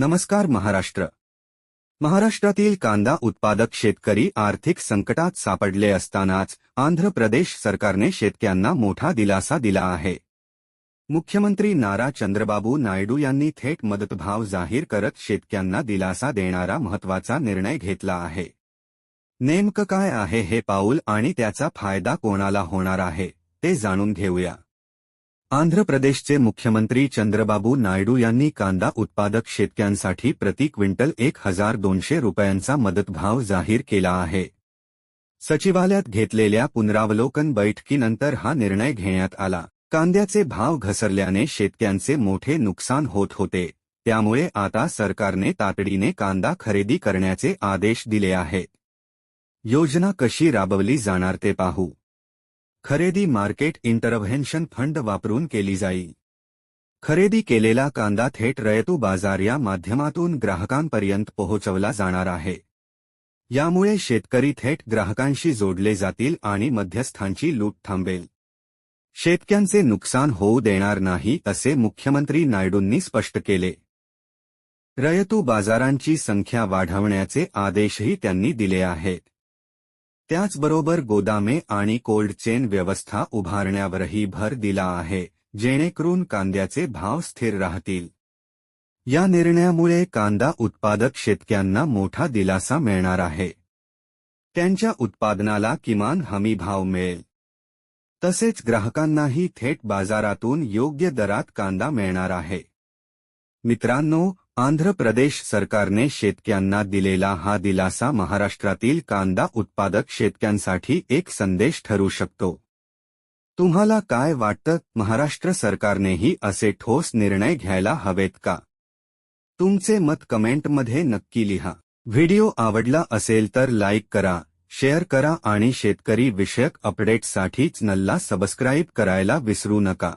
नमस्कार महाराष्ट्र. महाराष्ट्रातील कांदा उत्पादक शेतकरी आर्थिक संकटात सापडले असतानाच आंध्र प्रदेश सरकारने शेतकऱ्यांना मोठा दिलासा दिला आहे. मुख्यमंत्री नारा चंद्रबाबू नायडू यांनी थेट मदतभाव जाहीर करत शेतकऱ्यांना दिलासा देणारा महत्त्वाचा निर्णय घेतला आहे. नेमकं काय आहे हे पाऊल आणि त्याचा फायदा कोणाला होणार आहे ते जाणून घेऊया. आंध्र प्रदेशचे मुख्यमंत्री चंद्रबाबू नायडू यांनी कांदा उत्पादक शेतक्यांसाठी प्रति क्विंटल एक हजार दोनशे रुपयांचा मदतभाव जाहीर केला आहे. सचिवालयात घेतलेल्या पुनरावलोकन बैठकीनंतर हा निर्णय घेण्यात आला. कांद्याचे भाव घसरल्याने शेतक्यांचे मोठे नुकसान होत होते. त्यामुळे आता सरकारने तातडीने कांदा खरेदी करण्याचे आदेश दिले आहेत. योजना कशी राबवली जाणार ते पाहू. खरेदी मार्केट इंटरव्हेन्शन फंड वापरून केली जाईल खरेदी केलेला कांदा थेट रयतू बाजार या माध्यमातून ग्राहकांपर्यंत पोहोचवला जाणार आहे. यामुळे शेतकरी थेट ग्राहकांशी जोडले जातील आणि मध्यस्थांची लूट थांबेल. शेतकऱ्यांचे नुकसान होऊ देणार नाही असे मुख्यमंत्री नायडूंनी स्पष्ट केले. रयतू बाजारांची संख्या वाढवण्याचे आदेशही त्यांनी दिले आहेत. त्याचबरोबर गोदामे आणि कोल्ड चेन व्यवस्था उभारण्यावरही भर दिला आहे जेणेकरून कांद्याचे भाव स्थिर राहतील. या निर्णयामुळे कांदा उत्पादक शेतकऱ्यांना मोठा दिलासा मिळणार आहे. त्यांच्या उत्पादनाला किमान हमी भाव मिळेल. तसेच ग्राहकांनाही थेट बाजारातून योग्य दरात कांदा मिळणार आहे. मित्रांनो आंध्र प्रदेश सरकारने शेतक्यांना दिलेला हा दिलासा महाराष्ट्रातील कांदा उत्पादक शेतक्यांसाठी एक संदेश ठरू शकतो. तुम्हाला काय वाटतं? महाराष्ट्र सरकारनेही असे ठोस निर्णय घ्यायला हवेत का? तुमचे मत कमेंटमध्ये नक्की लिहा. व्हिडिओ आवडला असेल तर लाईक करा शेअर करा आणि शेतकरी विषयक अपडेट्ससाठीच नल्ला सबस्क्राईब करायला विसरू नका.